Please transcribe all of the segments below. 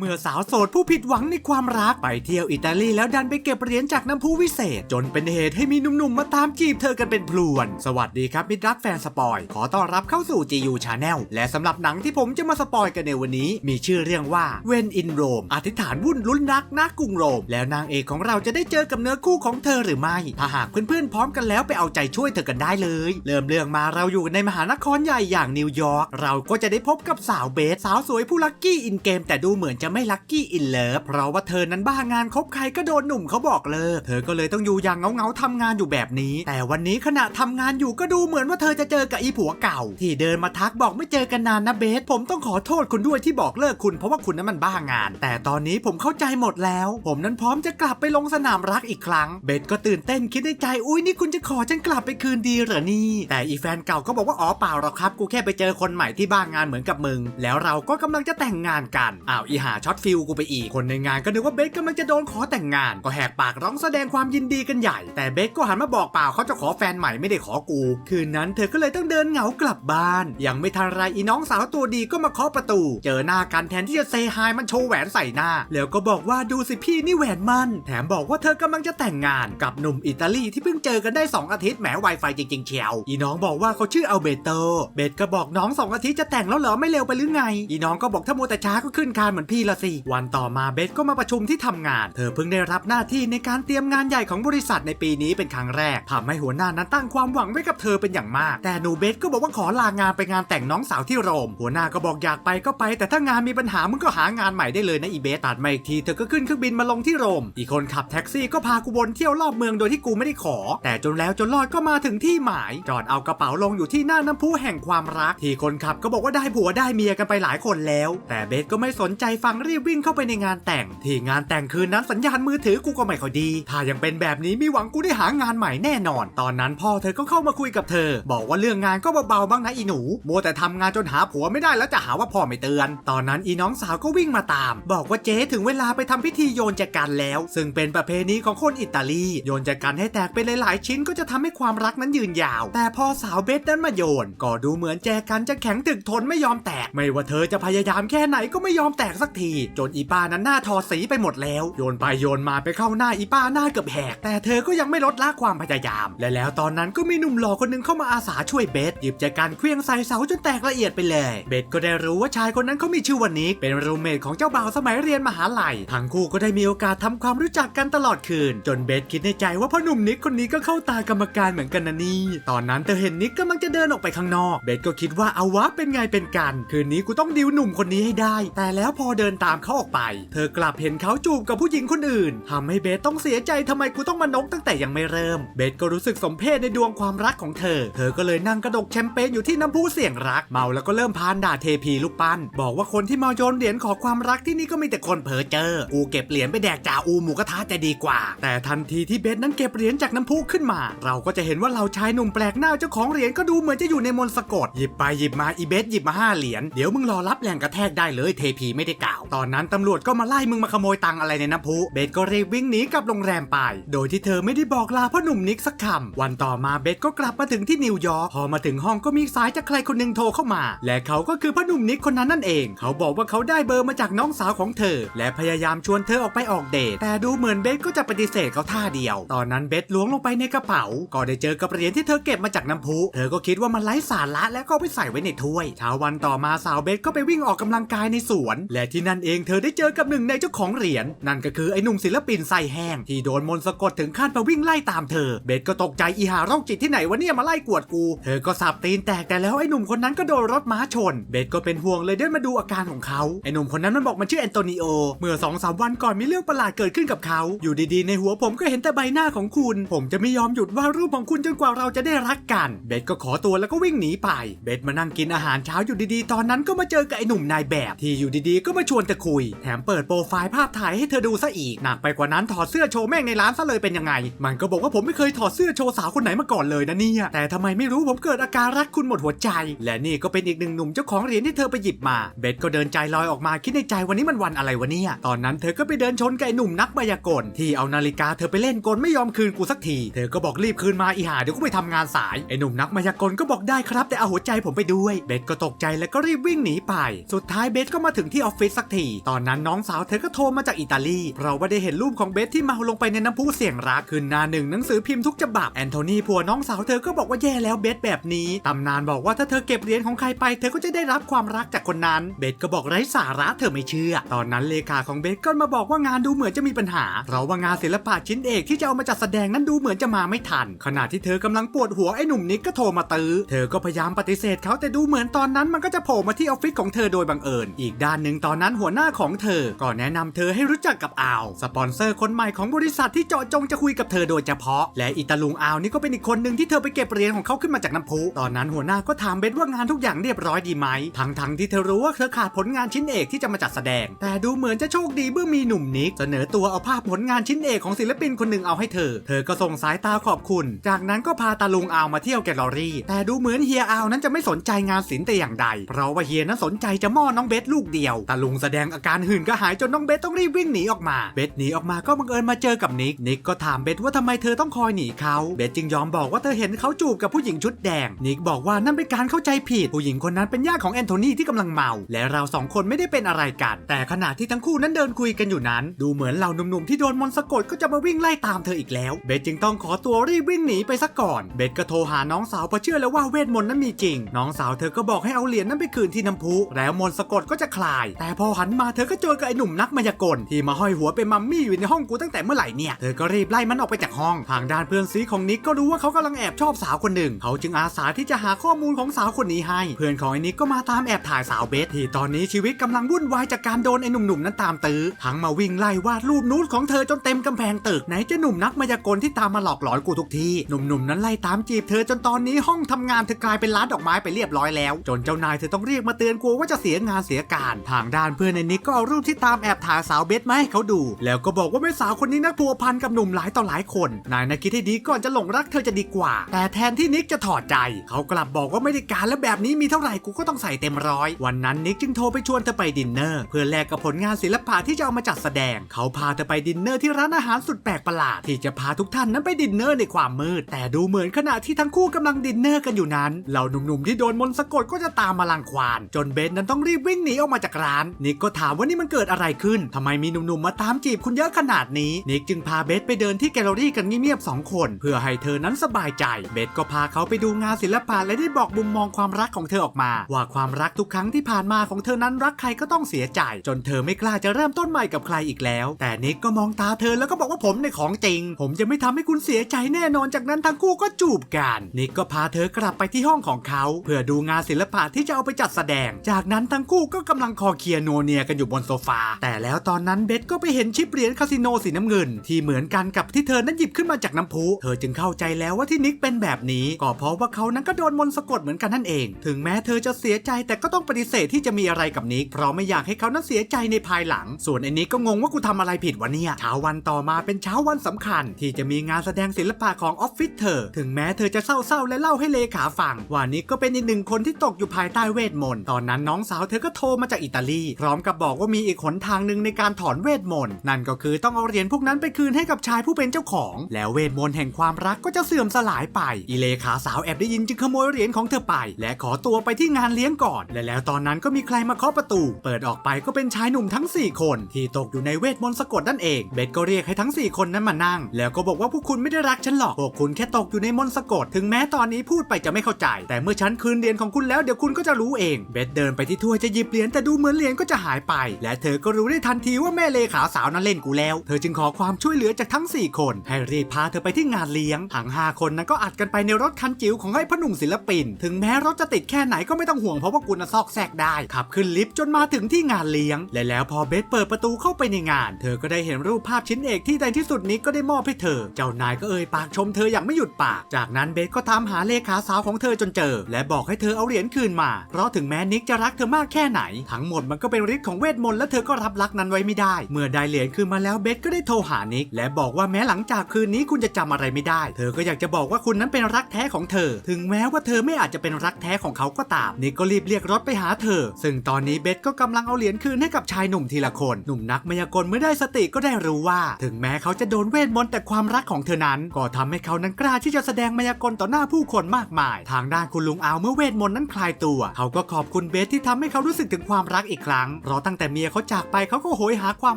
เมื่อสาวโสดผู้ผิดหวังในความรักไปเที่ยวอิตาลีแล้วดันไปเก็บเหรียญจากน้ำพุวิเศษ จนเป็นเหตุให้มีหนุ่มๆมาตามจีบเธอกันเป็นพลวน สวัสดีครับมิตรรักแฟนสปอย ขอต้อนรับเข้าสู่ GU Channel และสำหรับหนังที่ผมจะมาสปอยกันในวันนี้ มีชื่อเรื่องว่า When in Rome อธิษฐานวุ่นลุ้นรักนักกรุงโรม แล้วนางเอกของเราจะได้เจอกับเนื้อคู่ของเธอหรือไม่ ถ้าหากเพื่อนๆพร้อมกันแล้วไปเอาใจช่วยเธอกันได้เลย เริ่มเรื่องมาเราอยู่ในมหานครใหญ่อย่างนิวยอร์กเราก็จะได้พบกับสาวเบสสาวสวยผู้ลัคกี้อินเกมแต่ดูเหมือนจะไม่ลัคกี้อินเลิฟเพราะว่าเธอนั้นบ้างานคบใครก็โดนหนุ่มเขาบอกเลิกเธอก็เลยต้องอยู่อย่างเงาๆทำงานอยู่แบบนี้ แต่วันนี้ขณะทำงานอยู่ก็ดูเหมือนว่าเธอจะเจอกับอีผัวเก่า ที่เดินมาทักบอกไม่เจอกันนานนะเบส ผมต้องขอโทษคุณด้วยที่บอกเลิกคุณเพราะว่าคุณนั้นมันบ้างาน แต่ตอนนี้ผมเข้าใจหมดแล้ว ผมนั้นพร้อมจะกลับไปลงสนามรักอีกครั้ง เบสก็ตื่นเต้นคิดในใจอุ้ยนี่คุณจะขอฉันกลับไปคืนดีเหรอนี่ แต่อีแฟนเก่าก็บอกว่าอ๋อเปล่าหรอกครับ กูแค่ไปเจอคนใหม่ที่บ้างงานเหมือนกับมึง แล้วเราก็กำลังจะแต่งงานกันอ้าวอีหาช็อตฟิลกูไปอีก คนในงานก็นึกว่าเบสกำลังจะโดนขอแต่งงาน ก็แหกปากร้องแสดงความยินดีกันใหญ่ แต่เบสก็หันมาบอกเปล่าเขาจะขอแฟนใหม่ไม่ได้ขอกู คืนนั้นเธอก็เลยต้องเดินเหงากลับบ้าน ยังไม่ทันไรอีน้องสาวตัวดีก็มาเคาะประตู เจอหน้ากันแทนที่จะเซฮายมันโชว์แหวนใส่หน้า แล้วก็บอกว่าดูสิพี่นี่แหวนมัน แถมบอกว่าเธอกำลังจะแต่งงานกับหนุ่มอิตาลีที่เพิ่งเจอกันได้ 2 อาทิตย์แหมไวไฟจริงๆเชียวอีน้องบอกว่าเขาชื่ออัลเบโตเบสก็บอกน้องสองอาทิตย์จะแต่งแล้วเหรอไม่เร็วไปหรือไง อีน้องก็บอกถ้ามัวแต่ช้าก็ขึ้นคานเหมือนพี่ละสิวันต่อมาเบสก็มาประชุมที่ทำงาน เธอเพิ่งได้รับหน้าที่ในการเตรียมงานใหญ่ของบริษัทในปีนี้เป็นครั้งแรกทำให้หัวหน้านั้นตั้งความหวังไว้กับเธอเป็นอย่างมาก แต่หนูเบสก็บอกว่าขอลางานไปงานแต่งน้องสาวที่โรม หัวหน้าก็บอกอยากไปก็ไป แต่ถ้างานมีปัญหามึงก็หางานใหม่ได้เลยนะอีเบสตัดมาอีกทีเธอก็ขึ้นเครื่องบินมาลงที่โรม อีกคนขับแท็กซี่ก็พากูวนเที่ยวรอบเมืองโดยที่กูไม่ได้ขอ แต่จนแล้วจนรอดก็มาถึงที่หมาย จอดเอากระเป๋าลงอยู่ที่หน้าน้ำพุแห่งความรัก ที่คนขับก็บอกว่าได้ผัวได้เมียกันไปหลายคนแล้ว แต่เบสก็ไม่สนใจฟังรีบวิ่งเข้าไปในงานแต่ง ที่งานแต่งคืนนั้นสัญญาณมือถือกูก็ไม่ค่อยดี ถ้ายังเป็นแบบนี้มีหวังกูได้หางานใหม่แน่นอน ตอนนั้นพ่อเธอก็เข้ามาคุยกับเธอ บอกว่าเรื่องงานก็เบาๆบ้างนะอีหนูมัวแต่ทำงานจนหาผัวไม่ได้แล้วจะหาว่าพ่อไม่เตือน ตอนนั้นอีน้องสาวก็วิ่งมาตาม บอกว่าเจ๊ถึงเวลาไปทำพิธีโยนแจกันแล้ว ซึ่งเป็นประเพณีของคนอิตาลี โยนแจกันให้แตกเป็นหลายๆ ชิ้นก็จะทำให้ความรักนั้นยืนยาว แต่พอสาวเบสนั้นมาโยน ก็ดูเหมือนแจกันจะแข็งถึกทนไม่ยอมแตก ไม่ว่าเธอจะพยายามแค่ไหนก็ไม่ยอมแตกสักที จนอีป้านั้นหน้าทอสีไปหมดแล้ว โยนไปโยนมาไปเข้าหน้าอีป้าหน้าเกือบแหก แต่เธอก็ยังไม่ลดละความพยายาม และแล้วตอนนั้นก็มีหนุ่มหล่อคนหนึงเข้ามาอาสาช่วยเบสหยิบแจกันเคลี้ยงใส่เสาจนแตกละเอียดไปเลย เบสก็ได้รู้ว่าชายคนนั้นเขามีชื่อว่านิกเป็นรูเมทของเจ้าบ่าวสมัยเรียนมหาลัยทั้งคู่ก็ได้มีโอกาสทำความรู้จักกันตลอดคืน จนเบสคิดในใจว่าพ่อหนุ่มนิกคนนี้ก็เข้าตากรรมการเหมือนกันนะนี่ตอนนั้นเธอเห็นนิกกำลังจะเดินออกไปข้างนอก เบสก็คิดว่าเอาวะเป็นไงเป็นกัน คืนนี้กูต้องดิวหนุ่มคนนี้ให้ได้ แต่แล้วพอเดินตามเขาออกไป เธอกลับเห็นเขาจูบกับผู้หญิงคนอื่นทำให้เบสต้องเสียใจทำไมกูต้องมานกตั้งแต่ยังไม่เริ่ม เบสก็รู้สึกสมเพชในดวงความรักของเธอ เธอก็เลยนั่งกระดกแชมเปญอยู่ที่น้ำพุเสี่ยงรัก เมาแล้วก็เริ่มพานด่าเทพีลูกปั้น บอกว่าคนที่มาโยนเหรียญขอความรักที่นี่ก็มีแต่คนเผลอเจอ กูเก็บเหรียญไปแดกจ่าอูหมูกระทะจะดีกว่า แต่ทันทีที่เบสนั้นเก็บเหรียญจากน้ำพุขึ้นมา เราก็จะเห็นว่าเราชายหนุ่มแปลกหน้าเจ้าของเหรียญก็ดูเหมือนจะอยู่ในมนสะกด หยิบไปหยิบมาอีเบสหยิบมาห้าเหรียญ เดี๋ยวมึงรอรับแรงกระแทกได้เลยเทพีไม่ได้กล่าวตอนนั้นตำรวจก็มาไล่มึงมาขโมยตังอะไรในน้ำพุ เบสก็รีบวิ่งหนีกลับโรงแรมไป โดยที่เธอไม่ได้บอกลาพ่อหนุ่มนิกสักคำ วันต่อมาเบสก็กลับมาถึงที่นิวยอร์ก พอมาถึงห้องก็มีสายจากใครคนหนึ่งโทรเข้ามา และเขาก็คือพ่อหนุ่มนิกคนนั้นนั่นเอง เขาบอกว่าเขาได้เบอร์มาจากน้องสาวของเธอ และพยายามชวนเธอออกไปออกเดท แต่ดูเหมือนเบสก็จะปฏิเสธเขาท่าเดียว ตอนนั้นเบสล้วงลงไปในกระเป๋า ก็ได้เจอกับเหรียญที่เธอเก็บมาจากน้ำพุ เธอก็คิดว่ามันไร้สาระและก็ไปใส่ไว้ในถ้วยเช้าวันต่อมาสาวเบสก็ไปวิ่งออกกำลังกายในสวน และที่นั่นเองเธอได้เจอกับหนึ่งในเจ้าของเหรียญนั่นก็คือไอ้หนุ่มศิลปินไส้แห้งที่โดนมนต์สะกดถึงขั้นมาวิ่งไล่ตามเธอ เบสก็ตกใจอีหาโรคจิตที่ไหนวะเนี่ยมาไล่กวดกู เธอก็สับตีนแตกแต่แล้วไอ้หนุ่มคนนั้นก็โดนรถม้าชน เบสก็เป็นห่วงเลยเดินมาดูอาการของเขาไอ้หนุ่มคนนั้นมันบอกมันชื่อแอนโตนิโอเมื่อสองสามวันก่อนมีเรื่องประหลาดเกิดขึ้นกับเขา อยู่ดีๆในหัวผมก็เห็นแต่ใบหน้าของคุณ ผมจะไม่ยอมหยุดวาดรูปของคุณจนกว่าเราจะได้รักกัน เบสก็ขอตัวแล้วก็วิ่งหนีไป เบสมานั่งกินอาหารเช้าอยู่ดีๆ ตอนนั้นก็มาเจอกับไอ้หนุ่มนายแบบที่อยู่ดีๆ ก็มาชวนเธอคุย แถมเปิดโปรไฟล์ภาพถ่ายให้เธอดูซะอีก หนักไปกว่านั้นถอดเสื้อโชว์แม่งในร้านซะเลยเป็นยังไง มันก็บอกว่าผมไม่เคยถอดเสื้อโชว์สาวคนไหนมาก่อนเลยนะเนี่ย แต่ทำไมไม่รู้ผมเกิดอาการรักคุณหมดหัวใจ และนี่ก็เป็นอีกหนึ่งหนุ่มเจ้าของเหรียญที่เธอไปหยิบมา เบสก็เดินใจลอยออกมาคิดในใจวันนี้มันวันอะไรวะเนี่ย ตอนนั้นเธอก็ไปเดินชนกับไอ้หนุ่มนักมายากลที่เอานาฬิกาเธอไปเล่นกลไม่ยอมคืนกูสักที เธอก็บอกรีบคืนมาอีหาเดี๋ยวก็ไปทำงานสาย ไอ้หนุ่มนักมายากลก็บอกได้ครับ แต่เอาหัวใจผมไปด้วย เบสก็ตกใจแล้วก็รีบวิ่งหนีไป สุดท้ายเบสก็มาถึงที่ออฟฟิศสักที ตอนนั้นน้องสาวเธอก็โทรมาจากอิตาลี เราว่าได้เห็นรูปของเบสที่เมาลงไปในน้ำพุเสียงรักขึ้นหน้าหนึ่งหนังสือพิมพ์ทุกฉบับแอนโทนีผัวน้องสาวเธอก็บอกว่าแย่แล้วเบสแบบนี้ตำนานบอกว่าถ้าเธอเก็บเหรียญของใครไป เธอก็จะได้รับความรักจากคนนั้น เบสก็บอกไร้สาระเธอไม่เชื่อ ตอนนั้นเลขาของเบสก็มาบอกว่างานดูเหมือนจะมีปัญหา เพราะว่างานศิลปะชิ้นเอกที่จะเอามาจัดแสดงนั้นดูเหมือนจะมาไม่ทัน ขณะที่เธอกำลังปวดหัวไอ้หนุ่มนิกก็โทรมาตื้อ เธอก็พยายามปฏิเสธเขาแต่ดูเหมือนตอนนั้นมันก็จะโผล่มาที่ออฟฟิศของเธอโดยบังเอิญ อีกด้านหนึ่งตอนนั้นหัวหน้าของเธอก็แนะนำเธอให้รู้จักกับอาวสปอนเซอร์คนใหม่ของบริษัทที่เจาะจงจะคุยกับเธอโดยเฉพาะ และอิตาลุงอาวนี่ก็เป็นอีกคนหนึ่งที่เธอไปเก็บเหรียญของเขาขึ้นมาจากน้ำพุตอนนั้นหัวหน้าก็ถามเบสว่างานทุกอย่างเรียบร้อยดีไหมทั้งทั้งๆที่เธอรู้ว่าเธอขาดผลงานชิ้นเอกที่จะมาจัดแสดง แต่ดูเหมือนจะโชคดีเมื่อมีหนุ่มนิกเสนอตัวเอาภาพผลงานชิ้นเอกของศิลปินคนหนึ่งเอาให้เธอ เธอก็ส่งสายตาขอบคุณ จากนั้นก็พาตาลุงอาวมาเที่ยวแกลเลอรี่ แต่ดูเหมือนเฮียอาวนั้นจะไม่สนใจงานศิลป์แต่อย่างใด เพราะว่าเฮียนั้นสนใจจะมอน้องเบสลูกเดียว ตาลุงแสดงอาการหื่นกระหายจนน้องเบสต้องรีบวิ่งหนีออกมา เบสหนีออกมาก็บังเอิญมาเจอกับนิก นิกก็ถามเบสว่าทำไมเธอต้องคอยหนีเขา เบสจึงยอมบอกว่าเธอเห็นเขาจูบกับผู้หญิงชุดแดง นิกบอกว่านั่นเป็นการเข้าใจผิด ผู้หญิงคนนั้นเป็นญาติของแอนโทนีที่กำลังเมา และเราสองคนไม่ได้เป็นอะไรกัน แต่ขณะที่ทั้งคู่นั้นเดินคุยกันอยู่นั้น ดูเหมือนเหล่าหนุ่มๆที่โดนมนต์สะกดก็จะมาวิ่งไล่ตามเธออีกแล้ว เบสจึงต้องขอตัวรีบวิ่งหนีไปซะก่อน เบสก็โทรหาน้องสาวเพราะเชื่อแล้วว่าเวทมนต์นั้นมีจริง น้องสาวเธอก็บอกให้เอาเหรียญนั้นไปคืนที่น้ำพุแล้วมนต์สะกดก็จะคลาย แต่พอหันมาเธอก็เจอกับไอ้หนุ่มนักมายากลที่มาห้อยหัวเป็นมัมมี่อยู่ในห้องกูตั้งแต่เมื่อไหร่เนี่ย เธอก็รีบไล่มันออกไปจากห้อง ทางด้านเพื่อนซีของนิกก็รู้ว่าเขากำลังแอบชอบสาวคนหนึ่ง เขาจึงอาสาที่จะหาข้อมูลของสาวคนนี้ให้ เพื่อนของไอ้นิกก็มาตามแอบถ่ายสาวเบสที่ตอนนี้ชีวิตกำลังวุ่นวายจากการโดนไอ้หนุ่มๆนั้นตามตื้อ ทั้งมาวิ่งไล่วาดรูปนูดของเธอจนเต็มกำแพงตึกไหนจะหนุ่มนักมายากลที่ตามมาหลอกหลอนกูทุกที หนุ่มๆนั้นไล่ตามจีบเธอจนตอนนี้ห้องทำงานเธอกลายเป็นร้านดอกไม้ไปเรียบร้อยแล้ว จนเจ้านายเธอต้องเรียกมาเตือนกลัวว่าจะเสียงานเสียการ ทางด้านเพื่อนในนิกก็เอารูปที่ตามแอบถ่ายสาวเบสมาให้เขาดู แล้วก็บอกว่าแม่สาวคนนี้นักพัวพันกับหนุ่มหลายต่อหลายคน นายนะคิดให้ดีก่อนจะหลงรักเธอจะดีกว่า แต่แทนที่นิกจะถอดใจ เขากลับบอกว่าไม่ได้การและแบบนี้มีเท่าไหร่กูก็ต้องใส่เต็มร้อย วันนั้นนิกจึงโทรไปชวนเธอไปดินเนอร์ เพื่อแลกกับผลงานศิลปะที่จะเอามาจัดแสดง เขาพาเธอไปดินเนอร์ที่ร้านอาหารสุดแปลกประหลาดที่จะพาทุกท่านนั้นไปดินเนอร์ในความมืด แต่ดูเหมือนขณะที่ทั้งคู่กำลังดินเนอร์กันอยู่นั้นเหล่าหนุ่มๆที่โดนมนต์สะกดก็จะตามมาลังควานจนเบนนั้นต้องรีบวิ่งหนีออกมาจากร้านนิกก็ถามว่านี่มันเกิดอะไรขึ้นทำไมมีหนุ่มๆมาตามจีบคุณเยอะขนาดนี้ นิกจึงพาเบสไปเดินที่แกลเลอรี่กันเงียบๆสองคน เพื่อให้เธอนั้นสบายใจ เบสก็พาเขาไปดูงานศิลปะและได้บอกมุมมองความรักของเธอออกมา ว่าความรักทุกครั้งที่ผ่านมาของเธอนั้นรักใครก็ต้องเสียใจ จนเธอไม่กล้าจะเริ่มต้นใหม่กับใครอีกแล้ว แต่นิกก็มองตาเธอแล้วก็บอกว่าผมในของจริง ผมจะไม่ทำให้คุณเสียใจแน่นอนจากนั้นทั้งคู่ก็จูบกันนิกก็พาเธอกลับไปที่ห้องของเขา เพื่อดูงานศิลปะที่จะเอาไปจัดแสดง จากนั้นทั้งคู่ก็กำลังคอเคลียร์นัวเนียกันอยู่บนโซฟา แต่แล้วตอนนั้นเบสก็ไปเห็นชิปเหรียญคาสิโนสีน้ำเงิน ที่เหมือนกันกับที่เธอนั้นหยิบขึ้นมาจากน้ำพุ เธอจึงเข้าใจแล้วว่าที่นิกเป็นแบบนี้ ก็เพราะว่าเขานั้นก็โดนมนต์สะกดเหมือนกันนั่นเอง ถึงแม้เธอจะเสียใจแต่ก็ต้องปฏิเสธที่จะมีอะไรกับนิก เพราะไม่อยากให้เขานั้นเสียใจในภายหลัง ส่วนไอ้นิกก็งงว่ากูทำอะไรผิดวะเนี่ย เช้าวันต่อมาเป็นเช้าวันสำคัญ ที่จะมีงานแสดงศิลปะของออฟฟิศเธอ ถึงแม้เธอจะเศร้าๆและเล่าให้เลขาฟังว่านิกก็เป็นอีกหนึ่งคนที่ตกอยู่ภายใต้เวทมนต์ ตอนนั้นน้องสาวเธอก็โทรมาจากอิตาลีพร้อมกับบอกว่ามีอีกหนทางหนึ่งในการถอนเวทมนต์นั่นก็คือต้องเอาเหรียญพวกนั้นไปคืนให้กับชายผู้เป็นเจ้าของ แล้วเวทมนต์แห่งความรักก็จะเสื่อมสลายไปอีเลขาสาวแอบได้ยินจึงขโมยเหรียญของเธอไป และขอตัวไปที่งานเลี้ยงก่อน และแล้วตอนนั้นก็มีใครมาเคาะประตู เปิดออกไปก็เป็นชายหนุ่มทั้ง 4 คน ที่ตกอยู่ในเวทมนต์สะกดนั่นเอง เบสก็เรียกให้ทั้ง 4 คนนั้นมานั่ง แล้วก็บอกว่าพวกคุณไม่ได้รักฉันหรอก พวกคุณแค่ตกอยู่ในมนต์สะกด ถึงแม้ตอนนี้พูดไปจะไม่เข้าใจ แต่เมื่อฉันคืนเหรียญของคุณแล้วเดี๋ยวคุณก็จะรู้เอง เบสเดินไปที่ถ้วยจะหยิบเหรียญแต่ดูเหมือนเหรียญก็จะหายไป และเธอก็รู้ได้ทันทีว่าแม่เลขาสาวนั้นเล่นกูแล้ว เธอจึงขอความช่วยเหลือจากทั้ง 4 คน ให้รีบพาเธอไปที่งานเลี้ยงทั้ง5คนนั้นก็อัดกันไปในรถคันจิ๋วของไอ้พนุ่มศิลปิน ถึงแม้รถจะติดแค่ไหนก็ไม่ต้องห่วงเพราะว่ากูน่ะซอกแซกได้ ขับขึ้นลิฟต์จนมาถึงที่งานเลี้ยง และแล้วพอเบสเปิดประตูเข้าไปในงาน เธอก็ได้เห็นรูปภาพชิ้นเอกที่ในที่สุดนี้ก็ได้มอบให้เธอ เจ้านายก็เอ่ยปากชมเธออย่างไม่หยุดปาก จากนั้นเบสก็ตามหาเลขาสาวของเธอจนเจอ และบอกให้เธอเอาเหรียญคืนมา เพราะถึงแม้นิกจะรักเธอมากแค่ไหน ทั้งหมดมันก็เป็นฤทธิ์ของเวทมนต์และเธอก็รับรักนั้นไว้ไม่ได้ เมื่อได้เหรียญคืนมาแล้วเบสก็ได้โทรหานิก และบอกว่าแม้หลังจากคืนนี้คุณจะจำอะไรไม่ได้ เธอก็อยากจะบอกว่าคุณนั้นเป็นรักแท้ของเธอ ถึงแม้ว่าเธอไม่อาจจะเป็นรักแท้ของเขาก็ตามนิกก็รีบเรียกรถไปหาเธอ ซึ่งตอนนี้เบสก็กำลังเอาเหรียญคืนให้กับชายหนุ่มทีละคน หนุ่มนักมายากลเมื่อได้สติก็ได้รู้ว่า ถึงแม้เขาจะโดนเวทมนต์แต่ความรักของเธอนั้น ก็ทำให้เขานั้นกล้าที่จะแสดงมายากลต่อหน้าผู้คนมากมาย ทางด้านคุณลุงอาวเมื่อเวทมนต์นั้นคลายตัว เขาก็ขอบคุณเบสที่ทำให้เขารู้สึกถึงความรักอีกครั้งงเพราะตั้งแต่เมียเขาจากไปเขาก็โหยหาความ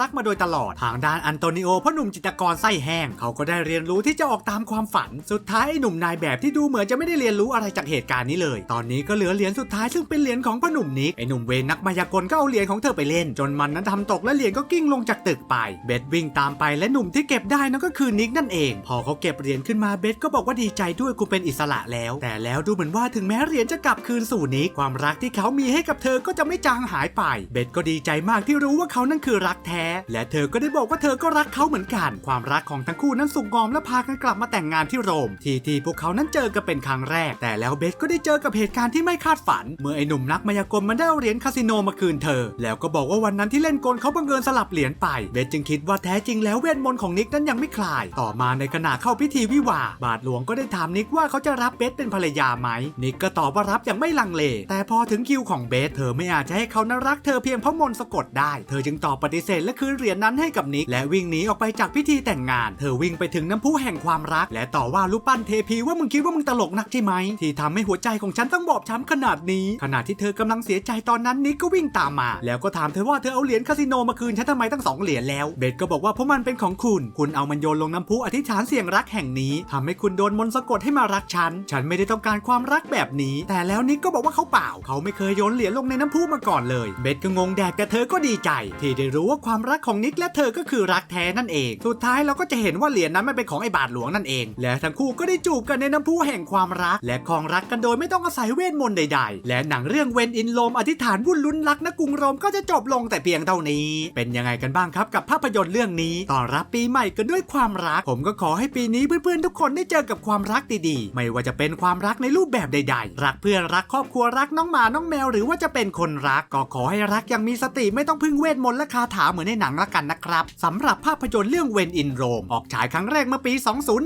รักมาโดยตลอด ทางด้านอันโตนิโอพ่อหนุ่มจิตกรไส้แห้งเขาก็ได้เรียนรู้ที่จะออกตามความฝัน สุดท้ายไอ้หนุ่มนายแบบที่ดูเหมือนจะไม่ได้เรียนรู้อะไรจากเหตุการณ์นี้เลย ตอนนี้ก็เหลือเหรียญสุดท้ายซึ่งเป็นเหรียญของพ่อหนุ่มนิกไอ้หนุ่มเวนักมายากลก็เอาเหรียญของเธอไปเล่น จนมันนั้นทำตกและเหรียญก็กิ้งลงจากตึกไป เบสวิ่งตามไปและหนุ่มที่เก็บได้นั่นก็คือนิกนั่นเอง พอเขาเก็บเหรียญขึ้นมาเบสก็บอกว่าดีใจด้วยคุณเป็นอิสระแล้ว แต่แล้วดูเหมือนว่าถึงแม้เหรียญจะกลับคืนสู่นิกความรักที่เขามีให้กับเธอก็จะไม่จางหายไปเบสก็ดีใจมากที่รู้ว่าเขานั่นคือรักแท้ และเธอก็ได้บอกว่าเธอก็รักเขาเหมือนกัน ความรักของทั้งคู่นั้นสุกงอมและพากันกลับมาแต่งงานที่โรม ที่ที่พวกเขานั้นเจอกันเป็นครั้งแรก แต่แล้วเบสก็ได้เจอกับเหตุการณ์ที่ไม่คาดฝัน เมื่อไอ้หนุ่มนักมายากลมันได้เอาเหรียญคาสิโนมาคืนเธอ แล้วก็บอกว่าวันนั้นที่เล่นกลเขาบังเอิญสลับเหรียญไป เบสจึงคิดว่าแท้จริงแล้วเวทมนต์ของนิกนั้นยังไม่คลาย ต่อมาในขณะเข้าพิธีวิวาบาทหลวงก็ได้ถามนิกว่าเขาจะรับเบสเป็นภรรยาไหมนิกก็ตอบว่ารับอย่างไม่ลังเล แต่พอถึงคิวของเบสเธอไม่อาจจะให้เขานั้นรักเธอเพียงเพราะมนต์สะกดได้ เธอจึงตอบปฏิเสธและคืนเหรียญนั้นให้กับนิก และวิ่งหนีออกไปจากพิธีแต่งงาน เธอวิ่งไปถึงน้ำพุแห่งความรัก และต่อว่ารูปปั้นเทพีว่ามึงคิดว่ามึงตลกนักใช่ไหม ที่ทำให้หัวใจของฉันต้องบอบช้ำขนาดนี้ ขณะที่เธอกำลังเสียใจตอนนั้นนิกก็วิ่งตามมา แล้วก็ถามเธอว่าเธอเอาเหรียญคาสิโนมาคืนฉันทำไมตั้งสองเหรียญแล้ว เบสก็บอกว่าเพราะมันเป็นของคุณ คุณเอามันโยนลงน้ำพุอธิษฐานเสียงรักแห่งนี้ทำให้คุณโดนมนต์สะกดให้มารักฉัน ฉันไม่ได้ต้องการความรักแบบนี้ แต่แล้วนิกก็บอกว่าเขาเปล่า เขาไม่เคยโยนเหรียญลงในน้ำพุมาก่อนเลย เบสก็งงแดกแต่เธอก็ดีใจ ที่ได้รู้ว่าความรักของนิกและเธอก็คือรักแท้นั่นเอง สุดท้ายเราก็จะเห็นว่าเหรียญนั้นมันเป็นของไอ้บาทหลวงนั่นเอง และทั้งคู่ก็ได้จูบกันในน้ำพุแห่งความรัก และครองรักกันโดยไม่ต้องอาศัยเวทมนต์ใดๆ และหนังเรื่องเวนอินโลมอธิษฐานวุ่นลุ้นรักนกรุงโรมก็จะจบลงแต่เพียงเท่านี้ เป็นยังไงกันบ้างครับกับภาพยนตร์เรื่องนี้ต้อนรับปีใหม่กันด้วยความรัก ผมก็ขอให้ปีนี้เพื่อนๆทุกคนได้เจอกับความรักดีๆ ไม่ว่าจะเป็นความรักในรูปแบบใด ๆ รักเพื่อนรักครอบครัวรักน้องหมาน้องแมวหรือว่าจะเป็นคนรักก็ขอให้รักกอย่างมีสติไม่ต้องพึ่งเวทมนต์และคาถาเหมือนในหนังละกันนะครับสำหรับภาพยนตร์เรื่องเวนอินโรมออกฉายครั้งแรกเมื่อปี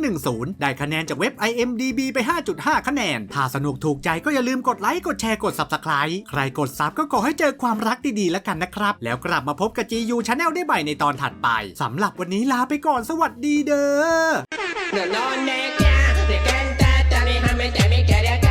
2010 ได้คะแนนจากเว็บ IMDB ไป 5.5 คะแนน ถ้าสนุกถูกใจก็อย่าลืมกดไลค์กดแชร์กด Subscribe ใครกดซับก็ขอให้เจอความรักดีๆละกันนะครับ แล้วกลับมาพบกับ GU Channel ได้ใหม่ในตอนถัดไปสำหรับวันนี้ลาไปก่อนสวัสดีเด้อ No, no, no, no, no, no, no, no, no, no, no, no,